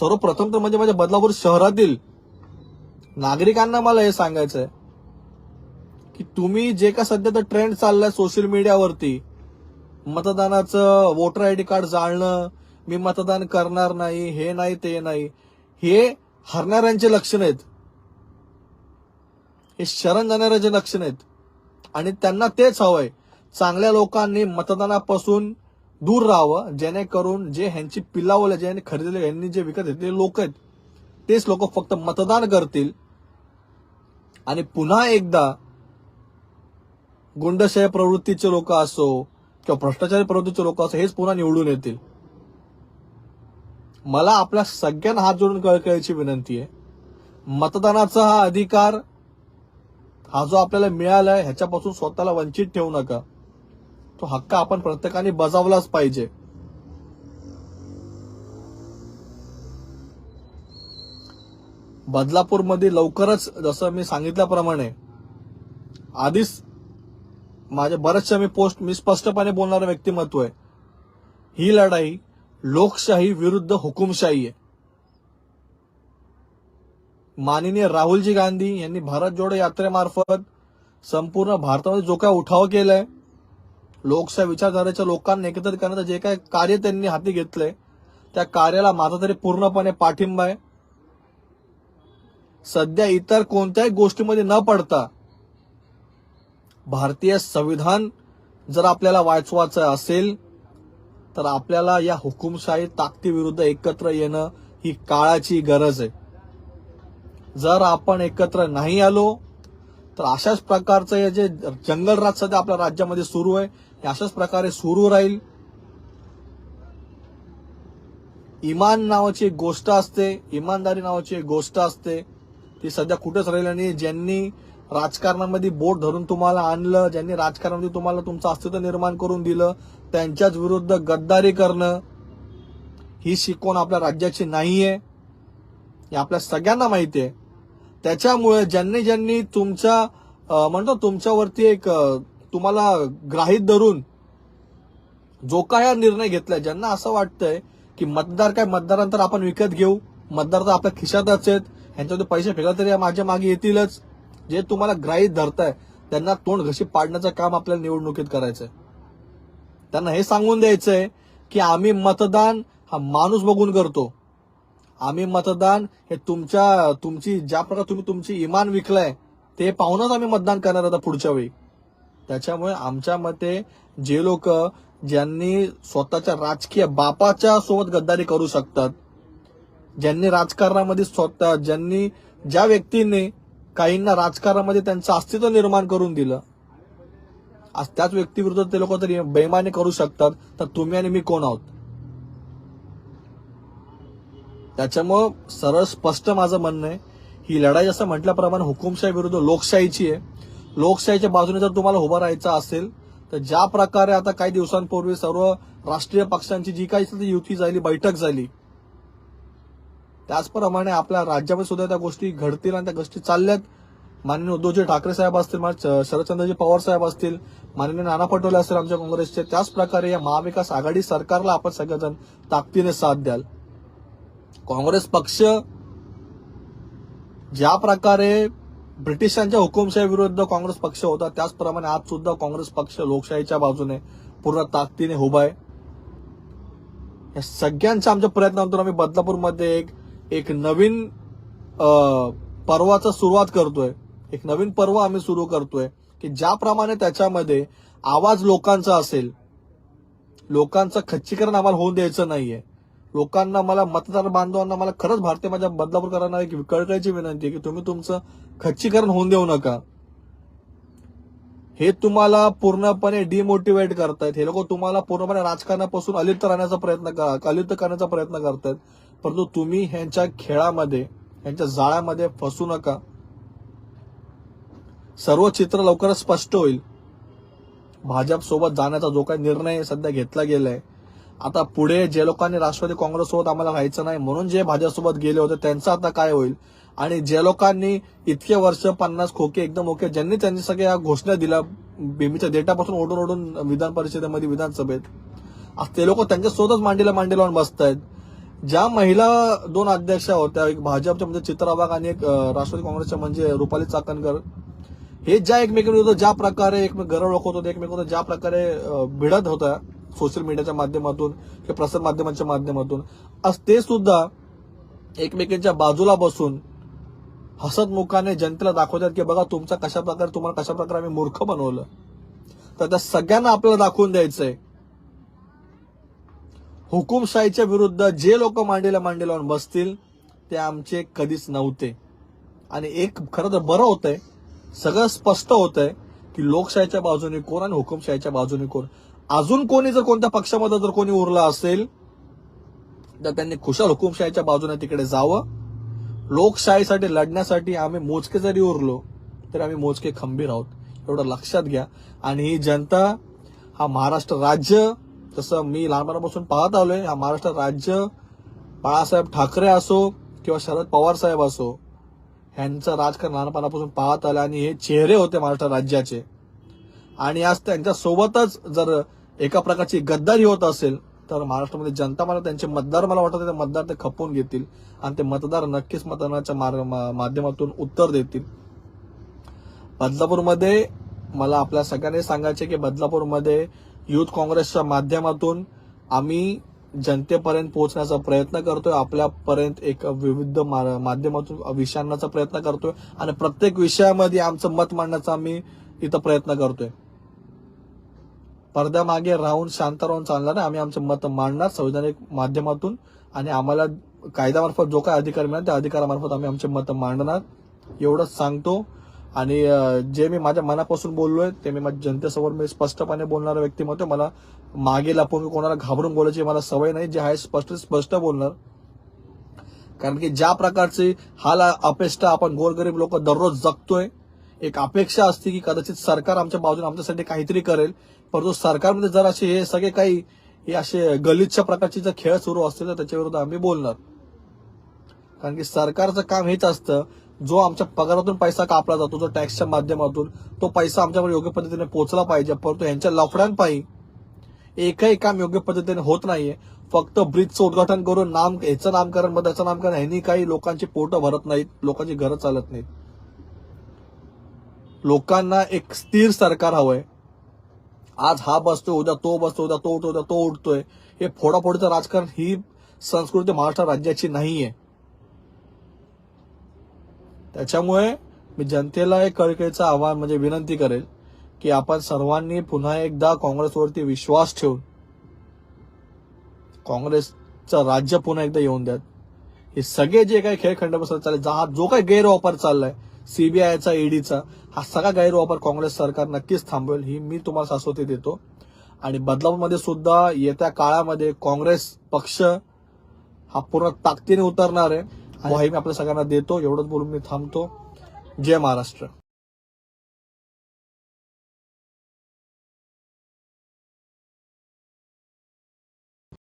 सर्वप्रथम तर म्हणजे माझ्या बदलापूर शहरातील नागरिकांना मला हे सांगायचं आहे की तुम्ही जे का सध्या तर ट्रेंड चाललाय सोशल मीडियावरती मतदानाचं वोटर आय डी कार्ड जाळणं मी मतदान करणार नाही हे नाही ते नाही हे हरणाऱ्यांचे लक्षण आहेत. हे शरण जाणाऱ्याचे लक्षण आहेत. आणि त्यांना तेच हवंय. चांगल्या लोकांनी मतदानापासून दूर राहावं जेणेकरून जे ह्यांची पिल्लावलं जे खरेदीले यांनी जे विकत घेतलेले लोक आहेत तेच लोक फक्त मतदान करतील. आणि पुन्हा एकदा गुंडशाही प्रवृत्तीचे लोक असो किंवा भ्रष्टाचारी प्रवृत्तीचे लोक असो हेच पुन्हा निवडून येतील. मला आपल्या सगळ्यांना हात जोडून कळकळीची विनंती आहे. मतदानाचा हा अधिकार हा जो आपल्याला मिळालाय ह्याच्यापासून स्वतःला वंचित ठेवू नका. तो हक्क आपण प्रत्येकाने बजावलाच पाहिजे. बदलापूरमध्ये लवकरच जसं मी सांगितल्याप्रमाणे आधीच माझ्या बऱ्याचशा मी पोस्ट मी स्पष्टपणे बोलणारं व्यक्तिमत्व आहे. ही लढाई लोकशाही विरुद्ध हुकुमशाही आहे. माननीय राहुलजी गांधी यांनी भारत जोडो यात्रेमार्फत संपूर्ण भारतामध्ये जो काय उठाव केलाय लोकशाही विचारधारेच्या लोकांना एकत्रित करण्याचं जे काय कार्य त्यांनी हाती घेतलंय त्या कार्याला माझा तरी पूर्णपणे पाठिंबा आहे. सध्या इतर कोणत्याही गोष्टीमध्ये न पडता भारतीय संविधान जर आपल्याला वाचवायचं असेल तर आपल्याला या हुकुमशाही ताकदीविरुद्ध एकत्र येणं ही काळाची गरज आहे. जर आपण एकत्र नाही आलो तर अशाच प्रकारचं हे जे जंगलराज सध्या आपल्या राज्यामध्ये सुरू आहे अशाच प्रकारे सुरू राहील. इमान नावाची एक गोष्ट असते इमानदारी नावाची एक गोष्ट असते. ती सध्या कुठेच राहील आणि ज्यांनी राजकारणामध्ये बोट धरून तुम्हाला आणलं ज्यांनी राजकारणामध्ये तुम्हाला तुमचं अस्तित्व निर्माण करून दिलं त्यांच्याच विरुद्ध गद्दारी करणं ही शिकवण आपल्या राज्याची नाहीये. हे आपल्या सगळ्यांना माहिती आहे. त्याच्यामुळे ज्यांनी ज्यांनी तुमच्या म्हणतो तुमच्यावरती एक तुम्हाला ग्राहित धरून जो काय हा निर्णय घेतलाय ज्यांना असं वाटतंय की मतदार काय मतदारांतर आपण विकत घेऊ मतदार तर आपल्या खिशातच आहेत ह्यांच्यामध्ये पैसे फेकला तरी या माझ्या मागे येतीलच. जे तुम्हाला ग्राहित धरताय त्यांना तोंड घशी पाडण्याचं काम आपल्याला निवडणुकीत करायचंय. त्यांना हे सांगून द्यायचंय की आम्ही मतदान हा माणूस बघून करतो. आम्ही मतदान हे तुमच्या तुमची ज्या प्रकारे तुम्ही तुमची इमान विकलाय ते पाहूनच आम्ही मतदान करणार आता पुढच्या वेळी. त्याच्यामुळे आमच्या मते जे लोक ज्यांनी स्वतःच्या राजकीय बापाच्या सोबत गद्दारी करू शकतात ज्यांनी राजकारणामध्ये स्वतः ज्यांनी ज्या व्यक्तीने काहींना राजकारणामध्ये त्यांचं अस्तित्व निर्माण करून दिलं आज त्याच व्यक्तीविरुद्ध ते लोक तरी बेमानी करू शकतात तर तुम्ही आणि मी कोण आहोत? त्याच्यामुळं सरळ स्पष्ट माझं म्हणणं आहे ही लढाई असं म्हटल्याप्रमाणे हुकुमशाही विरुद्ध लोकशाहीची आहे. लोकशाहीच्या बाजूने जर तुम्हाला उभं राहायचं असेल तर ज्या प्रकारे आता काही दिवसांपूर्वी सर्व राष्ट्रीय पक्षांची जी काही युती झाली बैठक झाली त्याचप्रमाणे आपल्या राज्यामध्ये सुद्धा त्या गोष्टी घडतील आणि त्या गोष्टी चालल्यात. माननीय उद्धवजी ठाकरे साहेब असतील मा- शरदचंद्रजी पवार साहेब असतील माननीय नाना पटोले असतील आमच्या काँग्रेसचे त्याच प्रकारे या महाविकास आघाडी सरकारला आपण सगळेजण ताकदीने साथ द्याल. काँग्रेस पक्ष ज्या प्रकारे ब्रिटिशांच्या हुकुमशाही विरुद्ध काँग्रेस पक्ष होता. त्याचप्रमाणे आज सुद्धा काँग्रेस पक्ष लोकशाहीच्या बाजूने पूर्ण ताकदीने उभा आहे. या सगळ्यांच्या आमच्या प्रयत्नानंतर आम्ही बदलापूरमध्ये एक एक नवीन पर्वाचा सुरुवात करतोय. एक नवीन पर्व आम्ही सुरू करतोय. की ज्याप्रमाणे त्याच्यामध्ये आवाज लोकांचा असेल लोकांचं खच्चीकरण आम्हाला होऊन द्यायचं नाहीये. लोकांना मला मतदार बांधवांना मला खरंच भारतीय माझ्या बदलापूरकरांना एक कळकळीची विनंती आहे की तुम्ही तुमचं खच्चीकरण होऊन देऊ नका. हे तुम्हाला पूर्णपणे डिमोटिवेट करतायत. हे लोक तुम्हाला पूर्णपणे राजकारणापासून अलिप्त राहण्याचा प्रयत्न कर- अलिप्त करण्याचा प्रयत्न करतायत. परंतु तुम्ही ह्यांच्या खेळामध्ये ह्यांच्या जाळ्यामध्ये फसू नका. सर्व चित्र लवकरच स्पष्ट होईल. भाजप सोबत जाण्याचा जो काही निर्णय सध्या घेतला गेलाय आता पुढे जे लोकांनी राष्ट्रवादी काँग्रेससोबत आम्हाला राहायचं नाही म्हणून जे भाजपसोबत गेले होते त्यांचं आता काय होईल? आणि जे लोकांनी इतके वर्ष पन्नास खोके एकदम ओके ज्यांनी त्यांनी सगळ्या घोषणा दिल्या भीमीच्या डेटापासून ओढून ओढून विधान परिषदेमध्ये विधानसभेत ते लोक त्यांच्यासोबतच मांडीला मांडी लावून आहेत ज्या महिला दोन अध्यक्ष होत्या एक भाजपच्या म्हणजे चित्रा आणि एक राष्ट्रवादी काँग्रेसच्या म्हणजे रुपाली चाकणकर हे ज्या एकमेकांविरुद्ध ज्या प्रकारे एकमेक गरळ ओळखत होते एकमेकांविरुद्ध ज्या प्रकारे भिडत होत्या सोशल मीडियाच्या माध्यमातून किंवा प्रसार माध्यमांच्या माध्यमातून आज ते सुद्धा एकमेकांच्या बाजूला बसून हसत मुखाने जनतेला दाखवतात की बघा तुमचा कशा प्रकारे तुम्हाला कशा प्रकारे आम्ही मूर्ख बनवलं. तर त्या सगळ्यांना आपल्याला दाखवून द्यायचंय. हुकुमशाहीच्या विरुद्ध जे लोक मांडीला मांडी लावून बसतील ते आमचे कधीच नव्हते. आणि एक खरं तर बरं होतंय सगळं स्पष्ट होतंय की लोकशाहीच्या बाजूने कोण आणि हुकुमशाहीच्या बाजूने कोण. अजून कोणी जर कोणत्या पक्षामध्ये जर कोणी उरला असेल तर त्यांनी खुशाल हुकुमशाहीच्या बाजूने तिकडे जावं. लोकशाहीसाठी लढण्यासाठी आम्ही मोजके जरी उरलो तरी आम्ही मोजके खंबीर आहोत. एवढं लक्षात घ्या. आणि ही जनता हा महाराष्ट्र राज्य जसं मी लहानपणापासून पाहत आलोय हा महाराष्ट्र राज्य बाळासाहेब ठाकरे असो किंवा शरद पवार साहेब असो ह्यांचं राजकारण लहानपणापासून पाहत आलं आणि हे चेहरे होते महाराष्ट्र राज्याचे. आणि आज त्यांच्यासोबतच जर एका प्रकारची गद्दारी होत असेल तर महाराष्ट्रामध्ये जनता मला त्यांचे मतदार मला वाटतं ते मतदार ते खपवून घेतील. आणि ते मतदार नक्कीच मतदानाच्या मा- माध्यमातून उत्तर देतील. बदलापूरमध्ये मला आपल्या सगळ्यांनी सांगायचे की बदलापूरमध्ये युथ काँग्रेसच्या माध्यमातून आम्ही जनतेपर्यंत पोहोचण्याचा प्रयत्न करतोय. आपल्यापर्यंत एक विविध मा- माध्यमातून विषयांचा प्रयत्न करतोय. आणि प्रत्येक विषयामध्ये आमचं मत मांडण्याचा आम्ही इथं प्रयत्न करतोय. पडद्यामागे राहून शांत राहून चालणार नाही आम्ही आमचं मत मांडणार संविधानिक माध्यमातून आणि आम्हाला कायद्यामार्फत जो काय अधिकार मिळाला त्या अधिकारामार्फत आम्ही आमचे मत मांडणार. एवढंच सांगतो. आणि जे मी माझ्या मनापासून बोललोय ते मी माझ्या जनतेसमोर मी स्पष्टपणे बोलणारा व्यक्तिमत्व आहे. मला मागे लपून कोणाला घाबरून बोलायची मला सवय नाही. जे आहे स्पष्ट स्पष्ट बोलणार. कारण की ज्या प्रकारची हाल अपेष्टा आपण गोरगरीब लोक दररोज जगतोय एक अपेक्षा असते की कदाचित सरकार आमच्या बाजूने आमच्यासाठी काहीतरी करेल परंतु सरकारमध्ये जर असे हे सगळे काही हे असे गलिच्छ प्रकारचे जर खेळ सुरू असतील तर त्याच्याविरुद्ध आम्ही बोलणार. कारण की सरकारचं काम हेच असतं जो आमच्या पगारातून पैसा कापला जातो जो टॅक्सच्या माध्यमातून तो पैसा आमच्याकडे योग्य पद्धतीने पोहोचला पाहिजे परंतु यांच्या लफड्यांपायी एकही काम योग्य पद्धतीने होत नाहीये. फक्त ब्रिजचं उद्घाटन करून नाम याचं नामकरण मग त्याचं नामकरण ह्यांनी काही लोकांची पोटं भरत नाहीत लोकांची घरं चालत नाहीत. लोकांना एक स्थिर सरकार हवंय. आज हा बसतोय उद्या तो बसतो उद्या तो उठतो उद्या तो उठतोय. हे फोडाफोडीचं राजकारण ही संस्कृती महाराष्ट्र राज्याची नाहीये. त्याच्यामुळे मी जनतेला एक कळकळीचं आव्हान म्हणजे विनंती करेल की आपण सर्वांनी पुन्हा एकदा काँग्रेसवरती विश्वास ठेवून काँग्रेसचं राज्य पुन्हा एकदा येऊन द्यात. हे सगळे जे काही खेळ खंड बसत चालले जा जो काही गैरवापर चाललाय सीबीआयचा ईडीचा हा सगळा गैरवापर काँग्रेस सरकार नक्कीच थांबवेल ही मी तुम्हाला शाश्वती देतो. आणि बदलापूरमध्ये सुद्धा येत्या काळामध्ये काँग्रेस पक्ष हा पूर्ण ताकदीने उतरणार आहे. ग्वाही मी आपल्या सगळ्यांना देतो. एवढंच बोलून मी थांबतो. जय महाराष्ट्र.